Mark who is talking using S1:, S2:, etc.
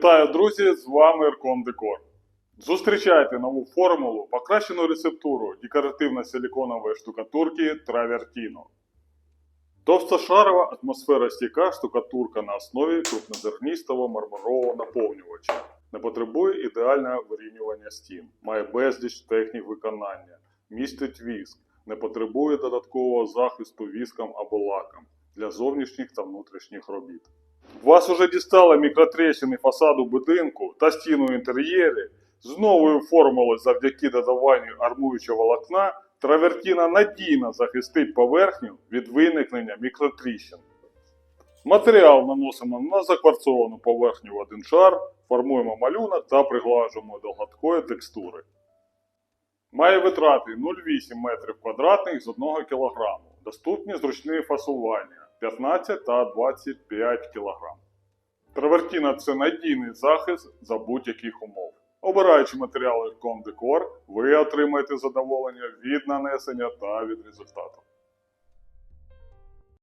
S1: Вітаю, друзі! З вами Еркон Декор. Зустрічайте нову формулу покращену рецептуру декоративно-силіконової штукатурки Травертіно. Товстошарова атмосфера стійка штукатурка на основі крупнозерністого мармурового наповнювача. Не потребує ідеального вирівнювання стін, має безліч технік виконання, містить віск, не потребує додаткового захисту віском або лаком для зовнішніх та внутрішніх робіт. Вас уже дістали мікротрещини фасаду будинку та стіну інтер'єрі. З новою формулою завдяки додаванню армуючого волокна травертіна надійно захистить поверхню від виникнення мікротріщин. Матеріал наносимо на закварцовану поверхню в один шар, формуємо малюнок та приглажуємо до гладкої текстури. Має витрати 0,8 метрів квадратних з 1 кг. Доступні зручні фасування 15 та 25 кг. Травертіна це надійний захист за будь-яких умов. Обираючи матеріали Comdecor, ви отримаєте задоволення від нанесення та від результату.